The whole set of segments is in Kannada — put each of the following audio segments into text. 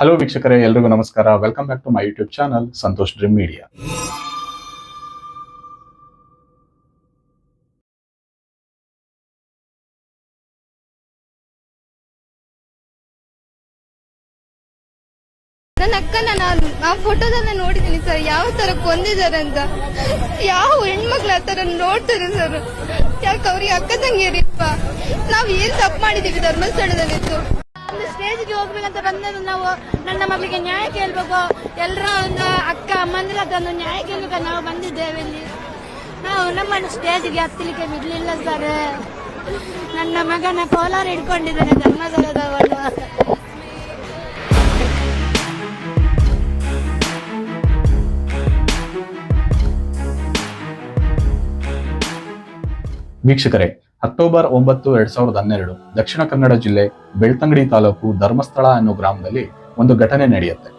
ಹಲೋ ವೀಕ್ಷಕರೇ, ಎಲ್ರಿಗೂ ನಮಸ್ಕಾರ. Welcome back to my YouTube channel Santosh dream media ನನ್ನ ಅಕ್ಕನ ನಾನು, ಆ ಫೋಟೋದನ್ನ ನೋಡಿದ್ದೀನಿ ಸರ್ ಯಾವ ತರ ಕೊಂದಿದ್ದಾರೆ ಅಂತ. ಯಾವ ಹೆಣ್ಮಕ್ಳು ಆ ತರ ನೋಡ್ತಾರೆ ಸರ್ ಯಾಕೆ ಅವ್ರಿಗೆ ಅಕ್ಕ ತಂಗಿಯರಿಪ್ಪ? ನಾವ್ ಏನ್ ತಪ್ಪು ಮಾಡಿದೀವಿ ಧರ್ಮಸ್ಥಳದಲ್ಲಿದ್ದು? ಒಂದು ಸ್ಟೇಜ್ಗೆ ಹೋಗ್ಬೇಕಂತ ಬಂದದ್ದು ನಾವು ನನ್ನ ಮಗಳಿಗೆ ನ್ಯಾಯ ಕೇಳ್ಬೇಕು. ಎಲ್ಲರ ಒಂದು ಅಕ್ಕ, ಅಮ್ಮಂದ್ರ ಅದನ್ನು ನ್ಯಾಯ ಕೇಳ್ಬೇಕು ನಾವು ಬಂದಿದ್ದೇವೆ ಇಲ್ಲಿ. ನಾವು ನಮ್ಮನ್ನು ಸ್ಟೇಜ್ಗೆ ಹತ್ತಲಿಕ್ಕೆ ಬಿಡ್ಲಿಲ್ಲ ಸರ್. ನನ್ನ ಮಗನ ಕೋಲಾರ ಹಿಡ್ಕೊಂಡಿದ್ದಾನೆ ಧರ್ಮಸ್ಥಳದವನು ವೀಕ್ಷಕರೇ ಅಕ್ಟೋಬರ್ ಒಂಬತ್ತು ಎರಡ್ ಸಾವಿರದ ಹನ್ನೆರಡು, ದಕ್ಷಿಣ ಕನ್ನಡ ಜಿಲ್ಲೆ ಬೆಳ್ತಂಗಡಿ ತಾಲೂಕು ಧರ್ಮಸ್ಥಳ ಅನ್ನೋ ಗ್ರಾಮದಲ್ಲಿ ಒಂದು ಘಟನೆ ನಡೆಯುತ್ತೆ.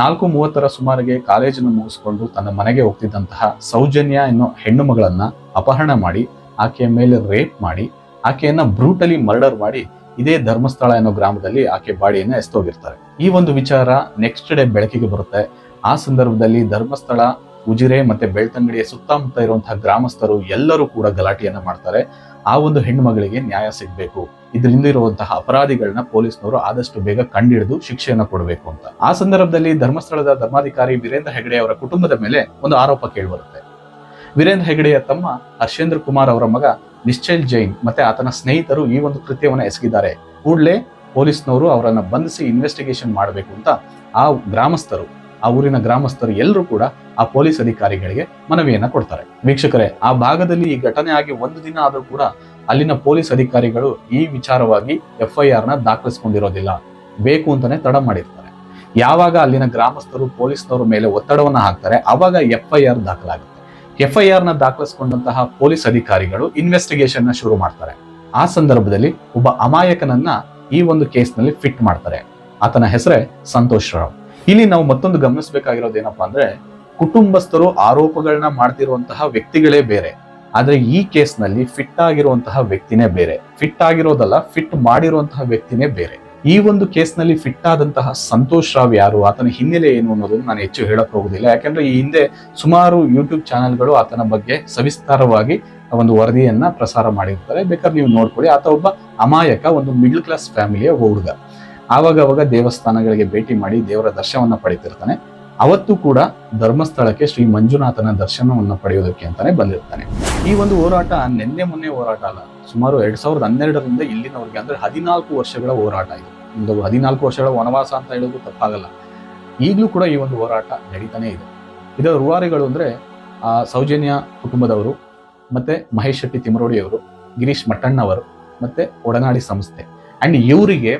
ನಾಲ್ಕು ಮೂವತ್ತರ ಸುಮಾರಿಗೆ ಕಾಲೇಜನ್ನು ಮುಗಿಸಿಕೊಂಡು ತನ್ನ ಮನೆಗೆ ಹೋಗ್ತಿದ್ದಂತಹ ಸೌಜನ್ಯ ಎನ್ನೋ ಹೆಣ್ಣು ಮಗಳನ್ನ ಅಪಹರಣ ಮಾಡಿ, ಆಕೆಯ ಮೇಲೆ ರೇಪ್ ಮಾಡಿ, ಆಕೆಯನ್ನ ಬ್ರೂಟಲಿ ಮರ್ಡರ್ ಮಾಡಿ ಇದೇ ಧರ್ಮಸ್ಥಳ ಅನ್ನೋ ಗ್ರಾಮದಲ್ಲಿ ಆಕೆ ಬಾಡಿಯನ್ನ ಎಸ್ತೋಗಿರ್ತಾರೆ ಈ ಒಂದು ವಿಚಾರ ನೆಕ್ಸ್ಟ್ ಡೇ ಬೆಳಕಿಗೆ ಬರುತ್ತೆ. ಆ ಸಂದರ್ಭದಲ್ಲಿ ಧರ್ಮಸ್ಥಳ, ಉಜಿರೆ ಮತ್ತೆ ಬೆಳ್ತಂಗಡಿಯ ಸುತ್ತಮುತ್ತ ಇರುವಂತಹ ಗ್ರಾಮಸ್ಥರು ಎಲ್ಲರೂ ಕೂಡ ಗಲಾಟೆಯನ್ನ ಮಾಡ್ತಾರೆ. ಆ ಒಂದು ಹೆಣ್ಣು ಮಗಳಿಗೆ ನ್ಯಾಯ ಸಿಗಬೇಕು. ಇದರಿಂದ ಇರುವಂತಹ ಅಪರಾಧಿಗಳನ್ನ ಪೊಲೀಸ್ನವರು ಆದಷ್ಟು ಬೇಗ ಕಂಡಿಡಿದು ಶಿಕ್ಷೆಯನ್ನ ಕೊಡಬೇಕು ಅಂತ. ಆ ಸಂದರ್ಭದಲ್ಲಿ ಧರ್ಮಸ್ಥಳದ ಧರ್ಮಾಧಿಕಾರಿ ವೀರೇಂದ್ರ ಹೆಗಡೆ ಅವರ ಕುಟುಂಬದ ಮೇಲೆ ಒಂದು ಆರೋಪ ಕೇಳಿಬರುತ್ತೆ. ವೀರೇಂದ್ರ ಹೆಗಡೆಯ ತಮ್ಮ ಹರ್ಷೇಂದ್ರ ಕುಮಾರ್ ಅವರ ಮಗ ನಿಶ್ಚಲ್ ಜೈನ್ ಮತ್ತೆ ಆತನ ಸ್ನೇಹಿತರು ಈ ಒಂದು ಕೃತ್ಯವನ್ನು ಎಸಗಿದ್ದಾರೆ. ಕೂಡಲೇ ಪೊಲೀಸ್ನವರು ಅವರನ್ನ ಬಂಧಿಸಿ ಇನ್ವೆಸ್ಟಿಗೇಷನ್ ಮಾಡಬೇಕು ಅಂತ ಆ ಗ್ರಾಮಸ್ಥರು ಆ ಊರಿನ ಗ್ರಾಮಸ್ಥರು ಎಲ್ಲರೂ ಕೂಡ ಆ ಪೊಲೀಸ್ ಅಧಿಕಾರಿಗಳಿಗೆ ಮನವಿಯನ್ನ ಕೊಡ್ತಾರೆ. ವೀಕ್ಷಕರೇ, ಆ ಭಾಗದಲ್ಲಿ ಈ ಘಟನೆ ಆಗಿ ಒಂದು ದಿನ ಆದರೂ ಕೂಡ ಅಲ್ಲಿನ ಪೊಲೀಸ್ ಅಧಿಕಾರಿಗಳು ಈ ವಿಚಾರವಾಗಿ ಎಫ್ ಐ ಆರ್ನ ದಾಖಲಿಸಿಕೊಂಡಿರೋದಿಲ್ಲ. ಬೇಕು ಅಂತಾನೆ ತಡ ಮಾಡಿರ್ತಾರೆ. ಯಾವಾಗ ಅಲ್ಲಿನ ಗ್ರಾಮಸ್ಥರು ಪೊಲೀಸ್ನವರ ಮೇಲೆ ಒತ್ತಡವನ್ನ ಹಾಕ್ತಾರೆ, ಅವಾಗ ಎಫ್ ಐ ಆರ್ ದಾಖಲಾಗುತ್ತೆ. ಎಫ್ ಐ ಆರ್ನ ದಾಖಲಿಸಿಕೊಂಡಂತಹ ಪೊಲೀಸ್ ಅಧಿಕಾರಿಗಳು ಇನ್ವೆಸ್ಟಿಗೇಷನ್ನ ಶುರು ಮಾಡ್ತಾರೆ. ಆ ಸಂದರ್ಭದಲ್ಲಿ ಒಬ್ಬ ಅಮಾಯಕನನ್ನ ಈ ಒಂದು ಕೇಸ್ನಲ್ಲಿ ಫಿಟ್ ಮಾಡ್ತಾರೆ. ಆತನ ಹೆಸರೇ ಸಂತೋಷ್ ರಾವ್. ಇಲ್ಲಿ ನಾವು ಮತ್ತೊಂದು ಗಮನಿಸಬೇಕಾಗಿರೋದು ಏನಪ್ಪಾ ಅಂದ್ರೆ ಕುಟುಂಬಸ್ಥರು ಆರೋಪಗಳನ್ನ ಮಾಡ್ತಿರುವಂತಹ ವ್ಯಕ್ತಿಗಳೇ ಬೇರೆ. ಆದ್ರೆ ಈ ಕೇಸ್ನಲ್ಲಿ ಫಿಟ್ ಆಗಿರುವಂತಹ ವ್ಯಕ್ತಿನೇ ಬೇರೆ. ಫಿಟ್ ಆಗಿರೋದಲ್ಲ ಫಿಟ್ ಮಾಡಿರುವಂತಹ ವ್ಯಕ್ತಿನೇ ಬೇರೆ. ಈ ಒಂದು ಕೇಸ್ನಲ್ಲಿ ಫಿಟ್ ಆದಂತಹ ಸಂತೋಷ್ ರಾವ್ ಯಾರು, ಆತನ ಹಿನ್ನೆಲೆ ಏನು ಅನ್ನೋದನ್ನು ನಾನು ಹೆಚ್ಚು ಹೇಳಕ್ ಹೋಗುದಿಲ್ಲ. ಯಾಕಂದ್ರೆ ಈ ಹಿಂದೆ ಸುಮಾರು ಯೂಟ್ಯೂಬ್ ಚಾನೆಲ್ಗಳು ಆತನ ಬಗ್ಗೆ ಸವಿಸ್ತಾರವಾಗಿ ಒಂದು ವರದಿಯನ್ನ ಪ್ರಸಾರ ಮಾಡಿರ್ತಾರೆ. ಬೇಕಾದ್ರೆ ನೀವು ನೋಡ್ಕೊಳ್ಳಿ. ಆತ ಒಬ್ಬ ಅಮಾಯಕ, ಒಂದು ಮಿಡ್ಲ್ ಕ್ಲಾಸ್ ಫ್ಯಾಮಿಲಿಯ ಹುಡುಗ. ಆವಾಗ ಅವಾಗ ದೇವಸ್ಥಾನಗಳಿಗೆ ಭೇಟಿ ಮಾಡಿ ದೇವರ ದರ್ಶನವನ್ನು ಪಡಿತಿರ್ತಾನೆ. ಅವತ್ತು ಕೂಡ ಧರ್ಮಸ್ಥಳಕ್ಕೆ ಶ್ರೀ ಮಂಜುನಾಥನ ದರ್ಶನವನ್ನು ಪಡೆಯೋದಕ್ಕೆ ಅಂತಾನೆ ಬಂದಿರ್ತಾನೆ. ಈ ಒಂದು ಹೋರಾಟ ನಿನ್ನೆ ಮೊನ್ನೆ ಹೋರಾಟ ಅಲ್ಲ, ಸುಮಾರು ಎರಡ್ ಸಾವಿರದ ಹನ್ನೆರಡರಿಂದ ಇಲ್ಲಿನವರೆಗೆ ಅಂದ್ರೆ ಹದಿನಾಲ್ಕು ವರ್ಷಗಳ ಹೋರಾಟ ಇದು. ಒಂದು ಹದಿನಾಲ್ಕು ವರ್ಷಗಳ ವನವಾಸ ಅಂತ ಹೇಳೋದು ತಪ್ಪಾಗಲ್ಲ. ಈಗಲೂ ಕೂಡ ಈ ಒಂದು ಹೋರಾಟ ನಡೀತಾನೆ ಇದೆ. ಇದರ ರೂವಾರಿಗಳು ಅಂದ್ರೆ, ಆ ಸೌಜನ್ಯ ಕುಟುಂಬದವರು, ಮತ್ತೆ ಮಹೇಶ್ ಶೆಟ್ಟಿ ತಿಮರೋಡಿಯವರು ಗಿರೀಶ್ ಮಟ್ಟಣ್ಣವರು, ಮತ್ತೆ ಒಡನಾಡಿ ಸಂಸ್ಥೆ. ಅಂಡ್ ಇವರಿಗೆ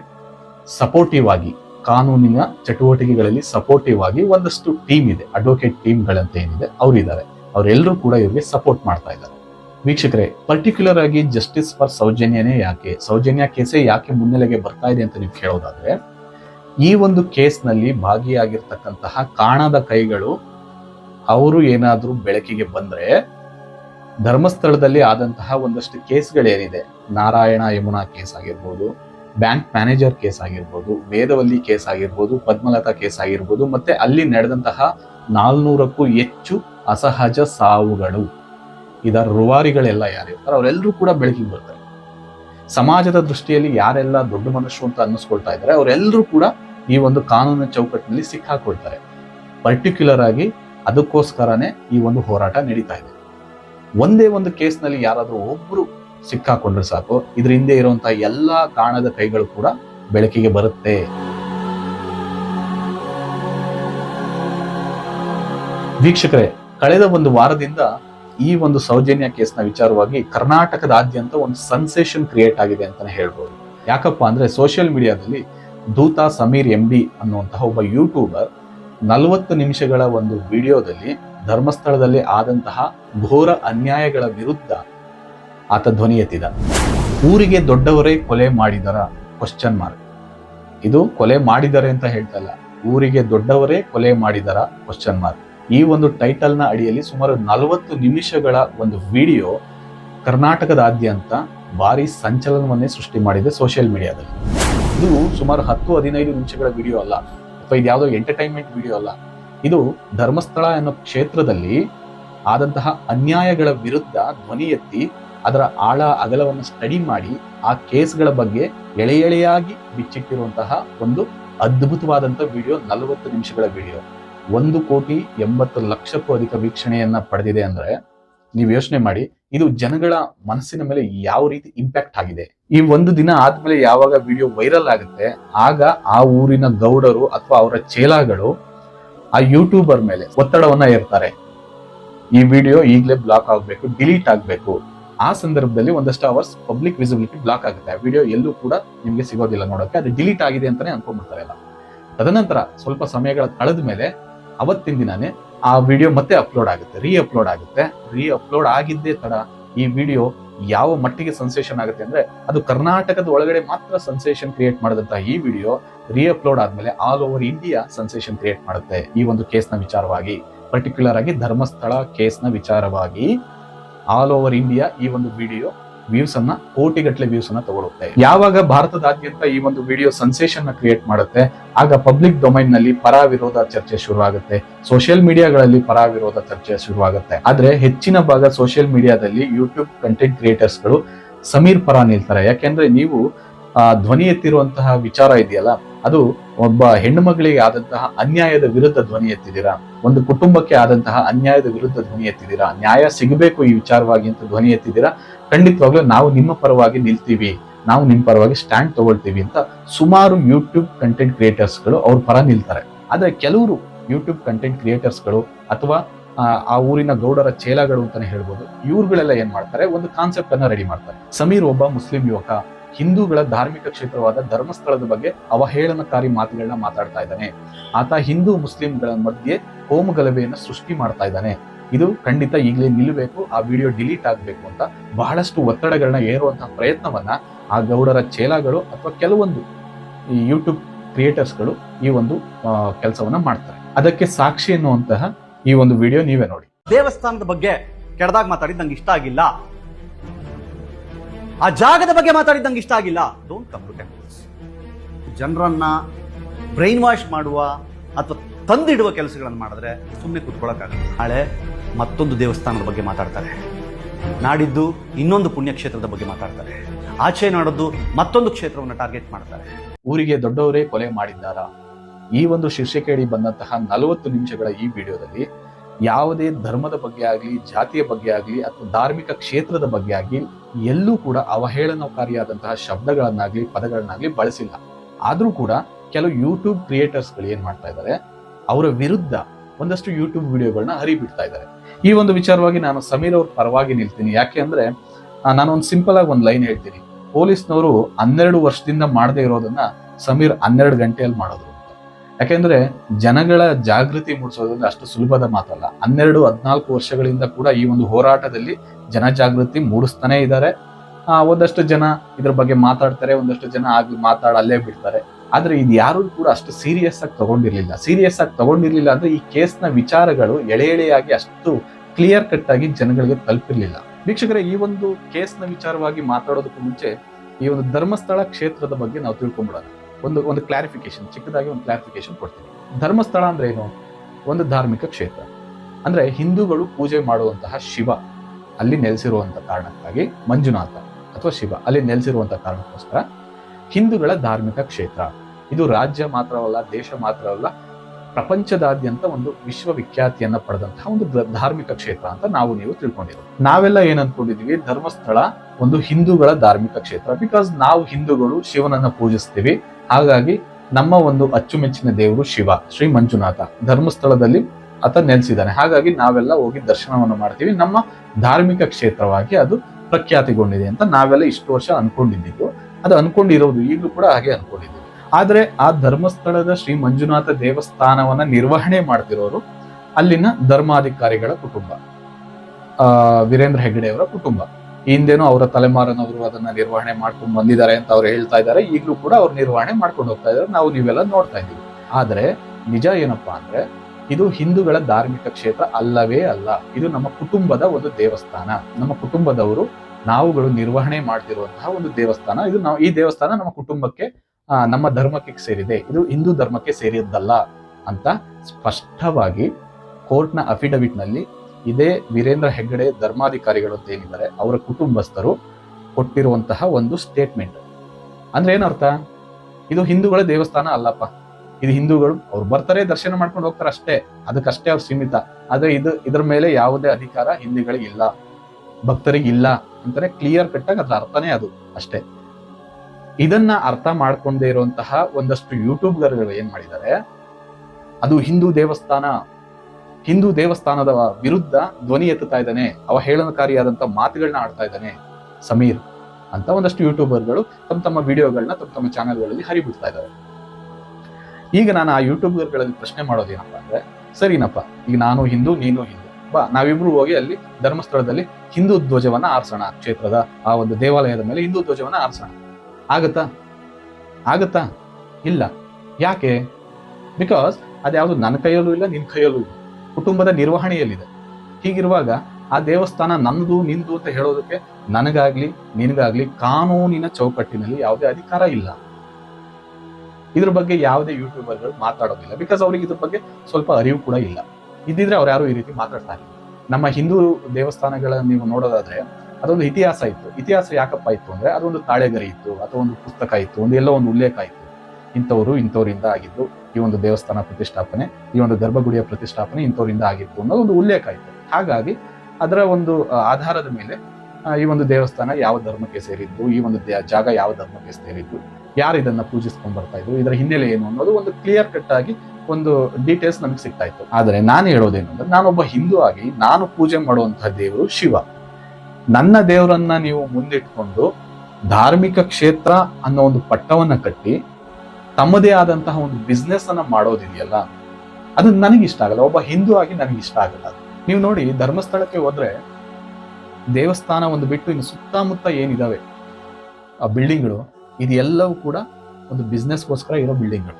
ಸಪೋರ್ಟಿವ್ ಆಗಿ, ಕಾನೂನಿನ ಚಟುವಟಿಕೆಗಳಲ್ಲಿ ಸಪೋರ್ಟಿವ್ ಆಗಿ ಒಂದಷ್ಟು ಟೀಮ್ ಇದೆ. ಅಡ್ವೊಕೇಟ್ ಟೀಮ್ಗಳಂತ ಏನಿದೆ ಅವರಿದ್ದಾರೆ ಅವರೆಲ್ಲರೂ ಕೂಡ ಇವ್ರಿಗೆ ಸಪೋರ್ಟ್ ಮಾಡ್ತಾ ಇದ್ದಾರೆ. ವೀಕ್ಷಕರೇ ಪರ್ಟಿಕ್ಯುಲರ್ ಆಗಿ ಜಸ್ಟಿಸ್ ಫಾರ್ ಸೌಜನ್ಯನೇ ಯಾಕೆ, ಸೌಜನ್ಯ ಕೇಸೇ ಯಾಕೆ ಮುನ್ನೆಲೆಗೆ ಬರ್ತಾ ಇದೆ ಅಂತ ನೀವು ಕೇಳೋದಾದ್ರೆ, ಈ ಒಂದು ಕೇಸ್ನಲ್ಲಿ ಭಾಗಿಯಾಗಿರ್ತಕ್ಕಂತಹ ಕಾಣದ ಕೈಗಳು ಅವರು ಏನಾದರೂ ಬೆಳಕಿಗೆ ಬಂದ್ರೆ, ಧರ್ಮಸ್ಥಳದಲ್ಲಿ ಆದಂತಹ ಒಂದಷ್ಟು ಕೇಸ್ಗಳೇನಿದೆ ನಾರಾಯಣ ಯಮುನಾ ಕೇಸ್ ಆಗಿರ್ಬೋದು ಬ್ಯಾಂಕ್ ಮ್ಯಾನೇಜರ್ ಕೇಸ್ ಆಗಿರ್ಬೋದು, ವೇದವಲ್ಲಿ ಕೇಸ್ ಆಗಿರ್ಬೋದು, ಪದ್ಮಲತಾ ಕೇಸ್ ಆಗಿರ್ಬೋದು, ಮತ್ತೆ ಅಲ್ಲಿ ನಡೆದಂತಹ ನಾಲ್ನೂರಕ್ಕೂ ಹೆಚ್ಚು ಅಸಹಜ ಸಾವುಗಳು. ಇದರ ರುವಾರಿಗಳೆಲ್ಲ ಯಾರಿರ್ತಾರೆ? ಅವರೆಲ್ಲರೂ ಕೂಡ ಬೆಳಕಿಗೆ ಬರ್ತಾರೆ. ಸಮಾಜದ ದೃಷ್ಟಿಯಲ್ಲಿ ಯಾರೆಲ್ಲ ದೊಡ್ಡ ಮನುಷ್ಯರು ಅಂತ ಅನ್ನಿಸ್ಕೊಳ್ತಾ ಇದ್ದಾರೆ ಅವರೆಲ್ಲರೂ ಕೂಡ ಈ ಒಂದು ಕಾನೂನಿನ ಚೌಕಟ್ಟಿನಲ್ಲಿ ಸಿಕ್ಕಾಕೊಳ್ತಾರೆ. ಪರ್ಟಿಕ್ಯುಲರ್ ಆಗಿ ಅದಕ್ಕೋಸ್ಕರನೇ ಈ ಒಂದು ಹೋರಾಟ ನಡೀತಾ ಇದೆ. ಒಂದೇ ಒಂದು ಕೇಸ್ನಲ್ಲಿ ಯಾರಾದರೂ ಒಬ್ರು ಸಿಕ್ಕಾಕೊಂಡ್ರೆ ಸಾಕು. ಇದ್ರ ಹಿಂದೆ ಇರುವಂತಹ ಎಲ್ಲಾ ಕಾಣದ ಕೈಗಳು ಕೂಡ ಬೆಳಕಿಗೆ ಬರುತ್ತೆ. ವೀಕ್ಷಕರೇ, ಕಳೆದ ಒಂದು ವಾರದಿಂದ ಈ ಒಂದು ಸೌಜನ್ಯ ಕೇಸ್ನ ವಿಚಾರವಾಗಿ ಕರ್ನಾಟಕದಾದ್ಯಂತ ಒಂದು ಸನ್ಸೇಷನ್ ಕ್ರಿಯೇಟ್ ಆಗಿದೆ ಅಂತಾನೆ ಹೇಳ್ಬೋದು. ಯಾಕಪ್ಪ ಅಂದ್ರೆ ಸೋಷಿಯಲ್ ಮೀಡಿಯಾದಲ್ಲಿ ದೂತಾ ಸಮೀರ್ ಎಂ ಬಿ ಅನ್ನುವಂತಹ ಒಬ್ಬ ಯೂಟ್ಯೂಬರ್ ನಲವತ್ತು ನಿಮಿಷಗಳ ಒಂದು ವಿಡಿಯೋದಲ್ಲಿ ಧರ್ಮಸ್ಥಳದಲ್ಲಿ ಆದಂತಹ ಘೋರ ಅನ್ಯಾಯಗಳ ವಿರುದ್ಧ ಆತ ಧ್ವನಿ ಎತ್ತಿದ. ಊರಿಗೆ ದೊಡ್ಡವರೇ ಕೊಲೆ ಮಾಡಿದರ? ಕ್ವಶನ್ ಮಾರ್ಕ್ ಇದು ಕೊಲೆ ಮಾಡಿದರೆ ಅಂತ ಹೇಳ್ತಾ ಇಲ್ಲ. ಊರಿಗೆ ದೊಡ್ಡವರೇ ಕೊಲೆ ಮಾಡಿದರ? ಕ್ವಶನ್ ಮಾರ್ಕ್ ಈ ಒಂದು ಟೈಟಲ್ನ ಅಡಿಯಲ್ಲಿ ಸುಮಾರು ನಲವತ್ತು ನಿಮಿಷಗಳ ಒಂದು ವಿಡಿಯೋ ಕರ್ನಾಟಕದಾದ್ಯಂತ ಭಾರಿ ಸಂಚಲನವನ್ನೇ ಸೃಷ್ಟಿ ಮಾಡಿದೆ ಸೋಷಿಯಲ್ ಮೀಡಿಯಾದಲ್ಲಿ ಇದು ಸುಮಾರು ಹತ್ತು ಹದಿನೈದು ನಿಮಿಷಗಳ ವಿಡಿಯೋ ಅಲ್ಲ. ಅಥವಾ ಇದು ಯಾವುದೋ ಎಂಟರ್ಟೈನ್ಮೆಂಟ್ ವಿಡಿಯೋ ಅಲ್ಲ. ಇದು ಧರ್ಮಸ್ಥಳ ಅನ್ನೋ ಕ್ಷೇತ್ರದಲ್ಲಿ ಆದಂತಹ ಅನ್ಯಾಯಗಳ ವಿರುದ್ಧ ಧ್ವನಿ ಎತ್ತಿ ಅದರ ಆಳ ಅಗಲವನ್ನು ಸ್ಟಡಿ ಮಾಡಿ ಆ ಕೇಸ್ಗಳ ಬಗ್ಗೆ ಎಳೆ ಎಳೆಯಾಗಿ ಬಿಚ್ಚಿಟ್ಟಿರುವಂತಹ ಒಂದು ಅದ್ಭುತವಾದಂಥ ವಿಡಿಯೋ ನಲವತ್ತು ನಿಮಿಷಗಳ ವಿಡಿಯೋ ಒಂದು ಕೋಟಿ ಎಂಬತ್ತು ಲಕ್ಷಕ್ಕೂ ಅಧಿಕ ವೀಕ್ಷಣೆಯನ್ನ ಪಡೆದಿದೆ ಅಂದ್ರೆ ನೀವು ಯೋಚನೆ ಮಾಡಿ, ಇದು ಜನಗಳ ಮನಸ್ಸಿನ ಮೇಲೆ ಯಾವ ರೀತಿ ಇಂಪ್ಯಾಕ್ಟ್ ಆಗಿದೆ? ಈ ಒಂದು ದಿನ ಆದ್ಮೇಲೆ ಯಾವಾಗ ವಿಡಿಯೋ ವೈರಲ್ ಆಗುತ್ತೆ, ಆಗ ಆ ಊರಿನ ಗೌಡರು ಅಥವಾ ಅವರ ಚೇಲಾಗಳು ಆ ಯೂಟ್ಯೂಬರ್ ಮೇಲೆ ಒತ್ತಡವನ್ನ ಏರ್ತಾರೆ. ಈ ವಿಡಿಯೋ ಈಗಲೇ ಬ್ಲಾಕ್ ಆಗಬೇಕು ಡಿಲೀಟ್ ಆಗಬೇಕು. ಆ ಸಂದರ್ಭದಲ್ಲಿ ಒಂದಷ್ಟು ಅವರ್ಸ್ ಪಬ್ಲಿಕ್ ವಿಸಿಬಿಲಿಟಿ ಬ್ಲಾಕ್ ಆಗುತ್ತೆ. ವಿಡಿಯೋ ಎಲ್ಲೂ ಕೂಡ ನಿಮ್ಗೆ ಸಿಗೋದಿಲ್ಲ ನೋಡೋಕೆ. ಅದು ಡಿಲೀಟ್ ಆಗಿದೆ ಅಂತಾನೆ ಅನ್ಕೊಂಡ್ಬಿಡ್ತಾರೆ ಎಲ್ಲ. ತದನಂತರ ಸ್ವಲ್ಪ ಸಮಯಗಳ ಕಳೆದ ಮೇಲೆ ಅವತ್ತಿನ ದಿನಾನೇ ಆ ವಿಡಿಯೋ ಮತ್ತೆ ಅಪ್ಲೋಡ್ ಆಗುತ್ತೆ. ರೀ ಅಪ್ಲೋಡ್ ಆಗುತ್ತೆ. ರೀ ಅಪ್ಲೋಡ್ ಆಗಿದ್ದೇ ತರ ಈ ವಿಡಿಯೋ ಯಾವ ಮಟ್ಟಿಗೆ ಸೆನ್ಸೇಷನ್ ಆಗುತ್ತೆ ಅಂದ್ರೆ ಅದು ಕರ್ನಾಟಕದ ಒಳಗಡೆ ಮಾತ್ರ ಸೆನ್ಸೇಷನ್ ಕ್ರಿಯೇಟ್ ಮಾಡಿದಂತಹ ಈ ವಿಡಿಯೋ ರೀ ಅಪ್ಲೋಡ್ ಆದ್ಮೇಲೆ all over India sensation create ಮಾಡುತ್ತೆ ಈ ಒಂದು ಕೇಸ್ನ ವಿಚಾರವಾಗಿ. ಪರ್ಟಿಕ್ಯುಲರ್ ಆಗಿ ಧರ್ಮಸ್ಥಳ ಕೇಸ್ನ ವಿಚಾರವಾಗಿ. ಆಲ್ ಓವರ್ ಇಂಡಿಯಾ ಈ ಒಂದು ವಿಡಿಯೋ ವ್ಯೂಸ್ ಅನ್ನ ಕೋಟಿಗಟ್ಟಲೆ ವ್ಯೂಸ್ ಅನ್ನ ತಗೊಳುತ್ತೆ ಯಾವಾಗ ಭಾರತದಾದ್ಯಂತ ಈ ಒಂದು ವಿಡಿಯೋ ಸೆನ್ಸೇಷನ್ನ ಕ್ರಿಯೇಟ್ ಮಾಡುತ್ತೆ, ಆಗ ಪಬ್ಲಿಕ್ ಡೊಮೈನ್ನಲ್ಲಿ ಪರ ವಿರೋಧ ಚರ್ಚೆ ಶುರುವಾಗುತ್ತೆ. ಸೋಷಿಯಲ್ ಮೀಡಿಯಾಗಳಲ್ಲಿ ಪರ ವಿರೋಧ ಚರ್ಚೆ ಶುರುವಾಗುತ್ತೆ. ಆದ್ರೆ ಹೆಚ್ಚಿನ ಭಾಗ ಸೋಷಿಯಲ್ ಮೀಡಿಯಾದಲ್ಲಿ ಯೂಟ್ಯೂಬ್ ಕಂಟೆಂಟ್ ಕ್ರಿಯೇಟರ್ಸ್ಗಳು ಸಮೀರ್ ಪರ ನಿಲ್ತಾರೆ. ಯಾಕೆಂದ್ರೆ ನೀವು ಧ್ವನಿ ಎತ್ತಿರುವಂತಹ ವಿಚಾರ ಇದೆಯಲ್ಲ ಅದು ಒಬ್ಬ ಹೆಣ್ಣು ಮಗಳಿಗೆ ಆದಂತಹ ಅನ್ಯಾಯದ ವಿರುದ್ಧ ಧ್ವನಿ ಎತ್ತಿದ್ದೀರಾ? ಒಂದು ಕುಟುಂಬಕ್ಕೆ ಆದಂತಹ ಅನ್ಯಾಯದ ವಿರುದ್ಧ ಧ್ವನಿ ಎತ್ತಿದ್ದೀರಾ? ನ್ಯಾಯ ಸಿಗಬೇಕು ಈ ವಿಚಾರವಾಗಿ ಅಂತ ಧ್ವನಿ ಎತ್ತಿದ್ದೀರಾ? ಖಂಡಿತವಾಗ್ಲೂ ನಾವು ನಿಮ್ಮ ಪರವಾಗಿ ನಿಲ್ತೀವಿ ನಾವು ನಿಮ್ಮ ಪರವಾಗಿ ಸ್ಟ್ಯಾಂಡ್ ತಗೊಳ್ತೀವಿ ಅಂತ ಸುಮಾರು ಯೂಟ್ಯೂಬ್ ಕಂಟೆಂಟ್ ಕ್ರಿಯೇಟರ್ಸ್ಗಳು ಅವ್ರ ಪರ ನಿಲ್ತಾರೆ. ಆದರೆ ಕೆಲವರು ಯೂಟ್ಯೂಬ್ ಕಂಟೆಂಟ್ ಕ್ರಿಯೇಟರ್ಸ್ಗಳು ಅಥವಾ ಆ, ಊರಿನ ಗೌಡರ ಚೇಲಾಗಳು ಅಂತಾನೆ ಹೇಳ್ಬೋದು ಇವ್ರುಗಳೆಲ್ಲ ಏನ್ ಮಾಡ್ತಾರೆ? ಒಂದು ಕಾನ್ಸೆಪ್ಟ್ ಅನ್ನ ರೆಡಿ ಮಾಡ್ತಾರೆ. ಸಮೀರ್ ಒಬ್ಬ ಮುಸ್ಲಿಂ ಯುವಕ ಹಿಂದೂಗಳ ಧಾರ್ಮಿಕ ಕ್ಷೇತ್ರವಾದ ಧರ್ಮಸ್ಥಳದ ಬಗ್ಗೆ ಅವಹೇಳನಕಾರಿ ಮಾತುಗಳನ್ನ ಮಾತಾಡ್ತಾ ಇದ್ದಾನೆ. ಆತ ಹಿಂದೂ ಮುಸ್ಲಿಂಗಳ ಮಧ್ಯೆ ಕೋಮು ಗಲಭೆಯನ್ನ ಸೃಷ್ಟಿ ಮಾಡ್ತಾ ಇದ್ದಾನೆ. ಇದು ಖಂಡಿತ ಈಗಲೇ ನಿಲ್ಲಬೇಕು, ಆ ವಿಡಿಯೋ ಡಿಲೀಟ್ ಆಗಬೇಕು ಅಂತ ಬಹಳಷ್ಟು ಒತ್ತಡಗಳನ್ನ ಏರುವಂತಹ ಪ್ರಯತ್ನವನ್ನ ಆ ಗೌಡರ ಚೇಲಾಗಳು ಅಥವಾ ಕೆಲವೊಂದು ಈ ಯೂಟ್ಯೂಬ್ ಕ್ರಿಯೇಟರ್ಸ್ಗಳು ಈ ಒಂದು ಕೆಲಸವನ್ನ ಮಾಡ್ತಾರೆ. ಅದಕ್ಕೆ ಸಾಕ್ಷಿ ಎನ್ನುವಂತಹ ಈ ಒಂದು ವಿಡಿಯೋ ನೀವೇ ನೋಡಿ. ದೇವಸ್ಥಾನದ ಬಗ್ಗೆ ಕೆಡದಾಗ ಮಾತಾಡಿದ್ ನಂಗೆ ಇಷ್ಟ ಆಗಿಲ್ಲ. ಆ ಜಾಗದ ಬಗ್ಗೆ ಮಾತಾಡಿದ್ದಂಗೆ ಇಷ್ಟ ಆಗಿಲ್ಲ. ಡೋಂಟ್ ಕಮ್ ಟು ಟೆಂಪಲ್ಸ್ ಜನರನ್ನ ಬ್ರೈನ್ ವಾಶ್ ಮಾಡುವ ಅಥವಾ ತಂದಿಡುವ ಕೆಲಸಗಳನ್ನು ಮಾಡಿದ್ರೆ ಸುಮ್ಮನೆ ಕೂತ್ಕೊಳ್ಳೋಕ್ಕಾಗಲ್ಲ ನಾಳೆ ಮತ್ತೊಂದು ದೇವಸ್ಥಾನದ ಬಗ್ಗೆ ಮಾತಾಡ್ತಾರೆ. ನಾಡಿದ್ದು ಇನ್ನೊಂದು ಪುಣ್ಯಕ್ಷೇತ್ರದ ಬಗ್ಗೆ ಮಾತಾಡ್ತಾರೆ. ಆಚೆ ನಾಡದ್ದು ಮತ್ತೊಂದು ಕ್ಷೇತ್ರವನ್ನು ಟಾರ್ಗೆಟ್ ಮಾಡ್ತಾರೆ. ಊರಿಗೆ ದೊಡ್ಡವರೇ ಕೊಲೆ ಮಾಡಿದ್ದಾರಾ? ಈ ಒಂದು ಶೀರ್ಷಿಕೆಯಡಿ ಬಂದಂತಹ ನಲವತ್ತು ನಿಮಿಷಗಳ ಈ ವಿಡಿಯೋದಲ್ಲಿ ಯಾವುದೇ ಧರ್ಮದ ಬಗ್ಗೆ ಆಗಲಿ, ಜಾತಿಯ ಬಗ್ಗೆ ಆಗಲಿ, ಅಥವಾ ಧಾರ್ಮಿಕ ಕ್ಷೇತ್ರದ ಬಗ್ಗೆ ಆಗಲಿ, ಎಲ್ಲೂ ಕೂಡ ಅವಹೇಳನಕಾರಿಯಾದಂತಹ ಶಬ್ದಗಳನ್ನಾಗಲಿ, ಪದಗಳನ್ನಾಗಲಿ ಬಳಸಿಲ್ಲ. ಆದರೂ ಕೂಡ ಕೆಲವು ಯೂಟ್ಯೂಬ್ ಕ್ರಿಯೇಟರ್ಸ್ಗಳು ಏನು ಮಾಡ್ತಾ ಇದ್ದಾರೆ ಅವರ ವಿರುದ್ಧ ಒಂದಷ್ಟು ಯೂಟ್ಯೂಬ್ ವಿಡಿಯೋಗಳನ್ನ ಹರಿಬಿಡ್ತಾ ಇದ್ದಾರೆ ಈ ಒಂದು ವಿಚಾರವಾಗಿ ನಾನು ಸಮೀರ್ ಅವ್ರ ಪರವಾಗಿ ನಿಲ್ತೀನಿ. ಯಾಕೆ ಅಂದರೆ ಒಂದು ಸಿಂಪಲ್ ಆಗಿ ಒಂದು ಲೈನ್ ಹೇಳ್ತೀನಿ. ಪೊಲೀಸ್ನವರು ಹನ್ನೆರಡು ವರ್ಷದಿಂದ ಮಾಡದೇ ಇರೋದನ್ನ ಸಮೀರ್ ಹನ್ನೆರಡು ಗಂಟೆಯಲ್ಲಿ ಮಾಡೋದು. ಯಾಕೆಂದ್ರೆ ಜನಗಳ ಜಾಗೃತಿ ಮೂಡಿಸೋದ್ರಿಂದ ಅಷ್ಟು ಸುಲಭದ ಮಾತಲ್ಲ. ಹನ್ನೆರಡು, ಹದಿನಾಲ್ಕು ವರ್ಷಗಳಿಂದ ಕೂಡ ಈ ಒಂದು ಹೋರಾಟದಲ್ಲಿ ಜನ ಜಾಗೃತಿ ಮೂಡಿಸ್ತಾನೆ ಇದ್ದಾರೆ. ಒಂದಷ್ಟು ಜನ ಇದ್ರ ಬಗ್ಗೆ ಮಾತಾಡ್ತಾರೆ, ಒಂದಷ್ಟು ಜನ ಆಗಿ ಮಾತಾಡಲ್ಲೇ ಬಿಡ್ತಾರೆ. ಆದ್ರೆ ಇದು ಯಾರು ಕೂಡ ಅಷ್ಟು ಸೀರಿಯಸ್ ಆಗಿ ತಗೊಂಡಿರ್ಲಿಲ್ಲ. ಸೀರಿಯಸ್ ಆಗಿ ತಗೊಂಡಿರ್ಲಿಲ್ಲ ಅಂದ್ರೆ ಈ ಕೇಸ್ನ ವಿಚಾರಗಳು ಎಳೆ ಎಳೆಯಾಗಿ ಅಷ್ಟು ಕ್ಲಿಯರ್ ಕಟ್ ಆಗಿ ಜನಗಳಿಗೆ ತಲುಪಿರ್ಲಿಲ್ಲ. ವೀಕ್ಷಕರೇ, ಈ ಒಂದು ಕೇಸ್ನ ವಿಚಾರವಾಗಿ ಮಾತಾಡೋದಕ್ಕೂ ಮುಂಚೆ ಈ ಒಂದು ಧರ್ಮಸ್ಥಳ ಕ್ಷೇತ್ರದ ಬಗ್ಗೆ ನಾವು ತಿಳ್ಕೊಂಬಿಡೋಣ. ಒಂದು ಒಂದು ಕ್ಲಾರಿಫಿಕೇಶನ್ ಚಿಕ್ಕದಾಗಿ ಒಂದು ಕ್ಲಾರಿಫಿಕೇಶನ್ ಕೊಡ್ತೀನಿ. ಧರ್ಮಸ್ಥಳ ಅಂದ್ರೆ ಏನು? ಒಂದು ಧಾರ್ಮಿಕ ಕ್ಷೇತ್ರ. ಅಂದ್ರೆ ಹಿಂದೂಗಳು ಪೂಜೆ ಮಾಡುವಂತಹ ಶಿವ ಅಲ್ಲಿ ನೆಲೆಸಿರುವಂತಹ ಕಾರಣಕ್ಕಾಗಿ ಮಂಜುನಾಥ ಅಥವಾ ಶಿವ ಅಲ್ಲಿ ನೆಲೆಸಿರುವಂತಹ ಕಾರಣಕ್ಕೋಸ್ಕರ ಹಿಂದೂಗಳ ಧಾರ್ಮಿಕ ಕ್ಷೇತ್ರ. ಇದು ರಾಜ್ಯ ಮಾತ್ರವಲ್ಲ, ದೇಶ ಮಾತ್ರವಲ್ಲ, ಪ್ರಪಂಚದಾದ್ಯಂತ ಒಂದು ವಿಶ್ವವಿಖ್ಯಾತಿಯನ್ನ ಪಡೆದಂತಹ ಒಂದು ಧಾರ್ಮಿಕ ಕ್ಷೇತ್ರ ಅಂತ ನಾವು ನೀವು ತಿಳ್ಕೊಂಡಿರೋ ನಾವೆಲ್ಲ ಏನ್ ಅನ್ಕೊಂಡಿದೀವಿ? ಧರ್ಮಸ್ಥಳ ಒಂದು ಹಿಂದೂಗಳ ಧಾರ್ಮಿಕ ಕ್ಷೇತ್ರ. ಬಿಕಾಸ್ ನಾವು ಹಿಂದೂಗಳು ಶಿವನನ್ನ ಪೂಜಿಸ್ತೀವಿ. ಹಾಗಾಗಿ ನಮ್ಮ ಒಂದು ಅಚ್ಚುಮೆಚ್ಚಿನ ದೇವರು ಶಿವ, ಶ್ರೀ ಮಂಜುನಾಥ. ಧರ್ಮಸ್ಥಳದಲ್ಲಿ ಆತ ನೆಲೆಸಿದ್ದಾನೆ. ಹಾಗಾಗಿ ನಾವೆಲ್ಲ ಹೋಗಿ ದರ್ಶನವನ್ನು ಮಾಡ್ತೀವಿ. ನಮ್ಮ ಧಾರ್ಮಿಕ ಕ್ಷೇತ್ರವಾಗಿ ಅದು ಪ್ರಖ್ಯಾತಿಗೊಂಡಿದೆ ಅಂತ ನಾವೆಲ್ಲ ಇಷ್ಟು ವರ್ಷ ಅನ್ಕೊಂಡಿದ್ದೀವಿ. ಅದು ಅನ್ಕೊಂಡಿರೋದು ಈಗಲೂ ಕೂಡ ಹಾಗೆ ಅನ್ಕೊಂಡಿದ್ದೀವಿ. ಆದರೆ ಆ ಧರ್ಮಸ್ಥಳದ ಶ್ರೀ ಮಂಜುನಾಥ ದೇವಸ್ಥಾನವನ್ನ ನಿರ್ವಹಣೆ ಮಾಡ್ತಿರೋರು ಅಲ್ಲಿನ ಧರ್ಮಾಧಿಕಾರಿಗಳ ಕುಟುಂಬ. ಆ, ವೀರೇಂದ್ರ ಹೆಗ್ಗಡೆ ಅವರ ಕುಟುಂಬ. ಹಿಂದೆನೂ ಅವರ ತಲೆಮಾರಿನವರು ಅದನ್ನ ನಿರ್ವಹಣೆ ಮಾಡ್ಕೊಂಡು ಬಂದಿದ್ದಾರೆ ಅಂತ ಅವ್ರು ಹೇಳ್ತಾ ಇದ್ದಾರೆ. ಈಗಲೂ ಕೂಡ ಅವ್ರು ನಿರ್ವಹಣೆ ಮಾಡ್ಕೊಂಡು ಹೋಗ್ತಾ ಇದ್ದಾರೆ. ನಾವು ನೀವೆಲ್ಲ ನೋಡ್ತಾ ಇದ್ದೀವಿ. ಆದ್ರೆ ನಿಜ ಏನಪ್ಪಾ ಅಂದ್ರೆ ಇದು ಹಿಂದೂಗಳ ಧಾರ್ಮಿಕ ಕ್ಷೇತ್ರ ಅಲ್ಲವೇ ಅಲ್ಲ. ಇದು ನಮ್ಮ ಕುಟುಂಬದ ಒಂದು ದೇವಸ್ಥಾನ. ನಮ್ಮ ಕುಟುಂಬದವರು ನಾವುಗಳು ನಿರ್ವಹಣೆ ಮಾಡ್ತಿರುವಂತಹ ಒಂದು ದೇವಸ್ಥಾನ. ಇದು ನಾವು ಈ ದೇವಸ್ಥಾನ ನಮ್ಮ ಕುಟುಂಬಕ್ಕೆ ನಮ್ಮ ಧರ್ಮಕ್ಕೆ ಸೇರಿದೆ. ಇದು ಹಿಂದೂ ಧರ್ಮಕ್ಕೆ ಸೇರಿದ್ದಲ್ಲ ಅಂತ ಸ್ಪಷ್ಟವಾಗಿ ಕೋರ್ಟ್ನ ಅಫಿಡವಿಟ್ನಲ್ಲಿ ಇದೇ ವೀರೇಂದ್ರ ಹೆಗ್ಗಡೆ ಧರ್ಮಾಧಿಕಾರಿಗಳು ಅಂತ ಏನಿದ್ದಾರೆ ಅವರ ಕುಟುಂಬಸ್ಥರು ಕೊಟ್ಟಿರುವಂತಹ ಒಂದು ಸ್ಟೇಟ್ಮೆಂಟ್ ಅಂದ್ರೆ ಏನರ್ಥ ಇದು ಹಿಂದೂಗಳ ದೇವಸ್ಥಾನ ಅಲ್ಲಪ್ಪ. ಇದು ಹಿಂದೂಗಳು, ಅವ್ರು ಬರ್ತಾರೆ, ದರ್ಶನ ಮಾಡ್ಕೊಂಡು ಹೋಗ್ತಾರೆ ಅಷ್ಟೇ. ಅದಕ್ಕಷ್ಟೇ ಅವ್ರು ಸೀಮಿತ. ಆದ್ರೆ ಇದು, ಇದ್ರ ಮೇಲೆ ಯಾವುದೇ ಅಧಿಕಾರ ಹಿಂದೂಗಳಿಗೆ ಇಲ್ಲ. ಭಕ್ತರಿಗೆ ಇಲ್ಲ ಅಂತಾನೆ ಕ್ಲಿಯರ್ ಕಟ್ ಅದ್ರ ಅರ್ಥನೇ ಅದು ಅಷ್ಟೇ. ಇದನ್ನ ಅರ್ಥ ಮಾಡ್ಕೊಂಡೇ ಇರುವಂತಹ ಒಂದಷ್ಟು ಯೂಟ್ಯೂಬ್ಗರ್ಗಳು ಏನ್ ಮಾಡಿದ್ದಾರೆ, ಅದು ಹಿಂದೂ ದೇವಸ್ಥಾನ ಹಿಂದೂ ದೇವಸ್ಥಾನದ ವಿರುದ್ಧ ಧ್ವನಿ ಎತ್ತುತ್ತಾ ಇದ್ದಾನೆ ಅವಹೇಳನಕಾರಿಯಾದಂಥ ಮಾತುಗಳನ್ನ ಆಡ್ತಾ ಇದ್ದಾನೆ ಸಮೀರ್ ಅಂತ ಒಂದಷ್ಟು ಯೂಟ್ಯೂಬರ್ಗಳು ತಮ್ಮ ತಮ್ಮ ವಿಡಿಯೋಗಳನ್ನ ತಮ್ಮ ತಮ್ಮ ಚಾನೆಲ್ಗಳಲ್ಲಿ ಹರಿಬಿಡ್ತಾ ಇದ್ದಾರೆ. ಈಗ ನಾನು ಆ ಯೂಟ್ಯೂಬರ್ಗಳಲ್ಲಿ ಪ್ರಶ್ನೆ ಮಾಡೋದೇನಪ್ಪ ಅಂದ್ರೆ, ಸರಿನಪ್ಪ, ಈಗ ನಾನು ಹಿಂದೂ, ನೀನು ಹಿಂದೂ, ಬಾ, ನಾವಿಬ್ರು ಹೋಗಿ ಅಲ್ಲಿ ಧರ್ಮಸ್ಥಳದಲ್ಲಿ ಹಿಂದೂ ಧ್ವಜವನ್ನ ಆರಿಸೋಣ, ಕ್ಷೇತ್ರದ ಆ ಒಂದು ದೇವಾಲಯದ ಮೇಲೆ ಹಿಂದೂ ಧ್ವಜವನ್ನ ಆರಿಸೋಣ. ಆಗತ್ತಾ? ಆಗತ್ತಾ? ಇಲ್ಲ. ಯಾಕೆ? ಬಿಕಾಸ್ ಅದ್ಯಾವುದು ನನ್ನ ಕೈಯಲ್ಲೂ ಇಲ್ಲ, ನಿನ್ ಕೈಯಲ್ಲೂ ಇಲ್ಲ. ಕುಟುಂಬದ ನಿರ್ವಹಣೆಯಲ್ಲಿದೆ. ಹೀಗಿರುವಾಗ ಆ ದೇವಸ್ಥಾನ ನಂದು ನಿಂದು ಅಂತ ಹೇಳೋದಕ್ಕೆ ನನಗಾಗ್ಲಿ, ನಿನಗಾಗ್ಲಿ ಕಾನೂನಿನ ಚೌಕಟ್ಟಿನಲ್ಲಿ ಯಾವುದೇ ಅಧಿಕಾರ ಇಲ್ಲ. ಇದ್ರ ಬಗ್ಗೆ ಯಾವುದೇ ಯೂಟ್ಯೂಬರ್ಗಳು ಮಾತಾಡೋದಿಲ್ಲ. ಬಿಕಾಸ್ ಅವ್ರಿಗೆ ಇದ್ರ ಬಗ್ಗೆ ಸ್ವಲ್ಪ ಅರಿವು ಕೂಡ ಇಲ್ಲ. ಇದ್ದಿದ್ರೆ ಅವ್ರು ಯಾರು ಈ ರೀತಿ ಮಾತಾಡ್ತಾರೆ ನಮ್ಮ ಹಿಂದೂ ದೇವಸ್ಥಾನಗಳನ್ನ ನೀವು ನೋಡೋದಾದ್ರೆ ಅದೊಂದು ಇತಿಹಾಸ ಇತ್ತು. ಇತಿಹಾಸ ಯಾಕಪ್ಪ ಇತ್ತು ಅಂದ್ರೆ ಅದೊಂದು ತಾಳೆಗರಿ ಇತ್ತು, ಅಥವಾ ಒಂದು ಪುಸ್ತಕ ಇತ್ತು, ಒಂದು ಎಲ್ಲೋ ಒಂದು ಉಲ್ಲೇಖ ಇತ್ತು. ಇಂಥವ್ರು ಇಂಥವ್ರಿಂದ ಆಗಿದ್ದು ಈ ಒಂದು ದೇವಸ್ಥಾನ ಪ್ರತಿಷ್ಠಾಪನೆ, ಈ ಒಂದು ಗರ್ಭಗುಡಿಯ ಪ್ರತಿಷ್ಠಾಪನೆ ಇಂಥವರಿಂದ ಆಗಿತ್ತು ಅನ್ನೋದು ಒಂದು ಉಲ್ಲೇಖ ಆಯಿತು. ಹಾಗಾಗಿ ಅದರ ಒಂದು ಆಧಾರದ ಮೇಲೆ ಈ ಒಂದು ದೇವಸ್ಥಾನ ಯಾವ ಧರ್ಮಕ್ಕೆ ಸೇರಿದ್ದು, ಈ ಒಂದು ಜಾಗ ಯಾವ ಧರ್ಮಕ್ಕೆ ಸೇರಿದ್ದು, ಯಾರು ಇದನ್ನ ಪೂಜಿಸ್ಕೊಂಡು ಬರ್ತಾ ಇದ್ರು, ಇದರ ಹಿನ್ನೆಲೆ ಏನು ಅನ್ನೋದು ಒಂದು ಕ್ಲಿಯರ್ ಕಟ್ ಆಗಿ ಒಂದು ಡೀಟೇಲ್ಸ್ ನಮಗೆ ಸಿಗ್ತಾ ಇತ್ತು. ಆದರೆ ನಾನು ಹೇಳೋದೇನು ಅಂದ್ರೆ, ನಾನೊಬ್ಬ ಹಿಂದೂ ಆಗಿ ನಾನು ಪೂಜೆ ಮಾಡುವಂತಹ ದೇವರು ಶಿವ. ನನ್ನ ದೇವರನ್ನ ನೀವು ಮುಂದಿಟ್ಕೊಂಡು ಧಾರ್ಮಿಕ ಕ್ಷೇತ್ರ ಅನ್ನೋ ಒಂದು ಪಟ್ಟವನ್ನ ಕಟ್ಟಿ ತಮ್ಮದೇ ಆದಂತಹ ಒಂದು ಬಿಸ್ನೆಸ್ ಅನ್ನ ಮಾಡೋದಿದೆಯಲ್ಲ, ಅದು ನನಗೆ ಇಷ್ಟ ಆಗಲ್ಲ. ಒಬ್ಬ ಹಿಂದೂ ಆಗಿ ನನಗೆ ಇಷ್ಟ ಆಗಲ್ಲ ನೀವು ನೋಡಿ, ಧರ್ಮಸ್ಥಳಕ್ಕೆ ಹೋದ್ರೆ ದೇವಸ್ಥಾನ ಒಂದು ಬಿಟ್ಟು ಇನ್ನು ಸುತ್ತಮುತ್ತ ಏನಿದಾವೆ? ಆ ಬಿಲ್ಡಿಂಗ್ಗಳು ಇದೆಲ್ಲವೂ ಕೂಡ ಒಂದು ಬಿಸ್ನೆಸ್ಗೋಸ್ಕರ ಇರೋ ಬಿಲ್ಡಿಂಗ್ಗಳು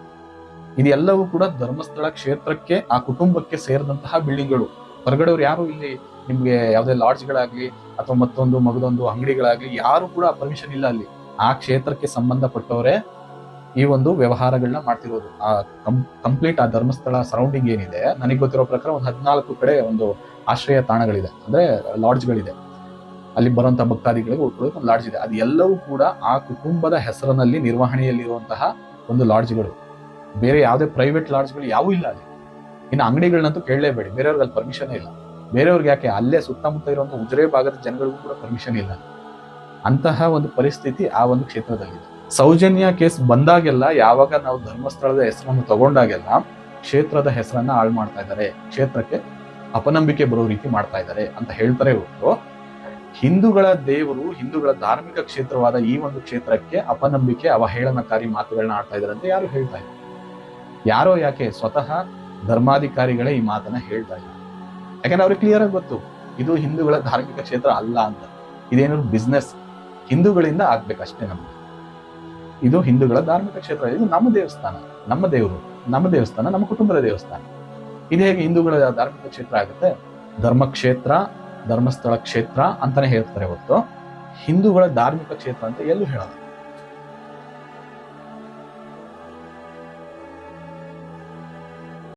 ಇದೆಲ್ಲವೂ ಕೂಡ ಧರ್ಮಸ್ಥಳ ಕ್ಷೇತ್ರಕ್ಕೆ, ಆ ಕುಟುಂಬಕ್ಕೆ ಸೇರಿದಂತಹ ಬಿಲ್ಡಿಂಗ್ಗಳು ಹೊರಗಡೆಯವ್ರು ಯಾರು ಇಲ್ಲಿ ನಿಮ್ಗೆ ಯಾವುದೇ ಲಾಡ್ಜ್ಗಳಾಗ್ಲಿ ಅಥವಾ ಮತ್ತೊಂದು ಮಗದೊಂದು ಅಂಗಡಿಗಳಾಗ್ಲಿ ಯಾರು ಕೂಡ ಪರ್ಮಿಷನ್ ಇಲ್ಲ ಅಲ್ಲಿ. ಆ ಕ್ಷೇತ್ರಕ್ಕೆ ಸಂಬಂಧಪಟ್ಟವರೇ ಈ ಒಂದು ವ್ಯವಹಾರಗಳನ್ನ ಮಾಡ್ತಿರೋದು. ಆ ಕಂಪ್ಲೀಟ್ ಆ ಧರ್ಮಸ್ಥಳ ಸರೌಂಡಿಂಗ್ ಏನಿದೆ, ನನಗೆ ಗೊತ್ತಿರೋ ಪ್ರಕಾರ ಒಂದು ಹದಿನಾಲ್ಕು ಕಡೆ ಒಂದು ಆಶ್ರಯ ತಾಣಗಳಿದೆ. ಅಂದ್ರೆ ಲಾಡ್ಜ್ಗಳಿದೆ ಅಲ್ಲಿ ಬರುವಂತಹ ಭಕ್ತಾದಿಗಳಿಗೆ ಉಳ್ಕೊಳ್ಳೋಕೆ ಒಂದು ಲಾಡ್ಜ್ ಇದೆ. ಅದು ಎಲ್ಲವೂ ಕೂಡ ಆ ಕುಟುಂಬದ ಹೆಸರಿನಲ್ಲಿ ನಿರ್ವಹಣೆಯಲ್ಲಿರುವಂತಹ ಒಂದು ಲಾಡ್ಜ್ಗಳು ಬೇರೆ ಯಾವುದೇ ಪ್ರೈವೇಟ್ ಲಾಡ್ಜ್ಗಳು ಯಾವೂ ಇಲ್ಲ ಅಲ್ಲಿ. ಇನ್ನು ಅಂಗಡಿಗಳನ್ನಂತೂ ಕೇಳಲೇಬೇಡಿ. ಬೇರೆಯವ್ರಿಗೆ ಅಲ್ಲಿ ಪರ್ಮಿಷನ್ ಇಲ್ಲ. ಬೇರೆಯವ್ರಿಗೆ ಯಾಕೆ? ಅಲ್ಲೇ ಸುತ್ತಮುತ್ತ ಇರುವಂತಹ ಉಜ್ರೆ ಭಾಗದ ಜನಗಳಿಗೂ ಕೂಡ ಪರ್ಮಿಷನ್ ಇಲ್ಲ ಅಂತಹ ಒಂದು ಪರಿಸ್ಥಿತಿ ಆ ಒಂದು ಕ್ಷೇತ್ರದಲ್ಲಿದೆ. ಸೌಜನ್ಯ ಕೇಸ್ ಬಂದಾಗೆಲ್ಲ ಯಾವಾಗ ನಾವು ಧರ್ಮಸ್ಥಳದ ಹೆಸರನ್ನು ತಗೊಂಡಾಗೆಲ್ಲ ಕ್ಷೇತ್ರದ ಹೆಸರನ್ನ ಹಾಳು ಮಾಡ್ತಾ ಇದ್ದಾರೆ. ಕ್ಷೇತ್ರಕ್ಕೆ ಅಪನಂಬಿಕೆ ಬರೋ ರೀತಿ ಮಾಡ್ತಾ ಇದ್ದಾರೆ ಅಂತ ಹೇಳ್ತಾರೆ ಹೊರತು ಹಿಂದೂಗಳ ದೇವರು, ಹಿಂದೂಗಳ ಧಾರ್ಮಿಕ ಕ್ಷೇತ್ರವಾದ ಈ ಒಂದು ಕ್ಷೇತ್ರಕ್ಕೆ ಅಪನಂಬಿಕೆ, ಅವಹೇಳನಕಾರಿ ಮಾತುಗಳನ್ನ ಆಡ್ತಾ ಇದ್ದಾರೆ ಅಂತ ಯಾರು ಹೇಳ್ತಾ ಇದ್ದಾರೆ ಯಾರೋ ಯಾಕೆ ಸ್ವತಃ ಧರ್ಮಾಧಿಕಾರಿಗಳೇ ಈ ಮಾತನ್ನ ಹೇಳ್ತಾ ಇಲ್ಲ. ಯಾಕಂದ್ರೆ ಅವ್ರಿಗೆ ಕ್ಲಿಯರ್ ಆಗಿ ಗೊತ್ತು, ಇದು ಹಿಂದೂಗಳ ಧಾರ್ಮಿಕ ಕ್ಷೇತ್ರ ಅಲ್ಲ ಅಂತ. ಇದೇನು ಬಿಸ್ನೆಸ್ ಹಿಂದೂಗಳಿಂದ ಆಗ್ಬೇಕಷ್ಟೇ ನಮ್ಗೆ. ಇದು ಹಿಂದೂಗಳ ಧಾರ್ಮಿಕ ಕ್ಷೇತ್ರ. ಇದು ನಮ್ಮ ದೇವಸ್ಥಾನ, ನಮ್ಮ ದೇವರು, ನಮ್ಮ ದೇವಸ್ಥಾನ, ನಮ್ಮ ಕುಟುಂಬದ ದೇವಸ್ಥಾನ. ಇದು ಹೇಗೆ ಹಿಂದೂಗಳ ಧಾರ್ಮಿಕ ಕ್ಷೇತ್ರ ಆಗುತ್ತೆ? ಧರ್ಮಕ್ಷೇತ್ರ, ಧರ್ಮಸ್ಥಳ ಕ್ಷೇತ್ರ ಅಂತಾನೆ ಹೇಳ್ತಾರೆ ಹೊತ್ತು ಹಿಂದೂಗಳ ಧಾರ್ಮಿಕ ಕ್ಷೇತ್ರ ಅಂತ ಎಲ್ಲೂ ಹೇಳಲ್ಲ.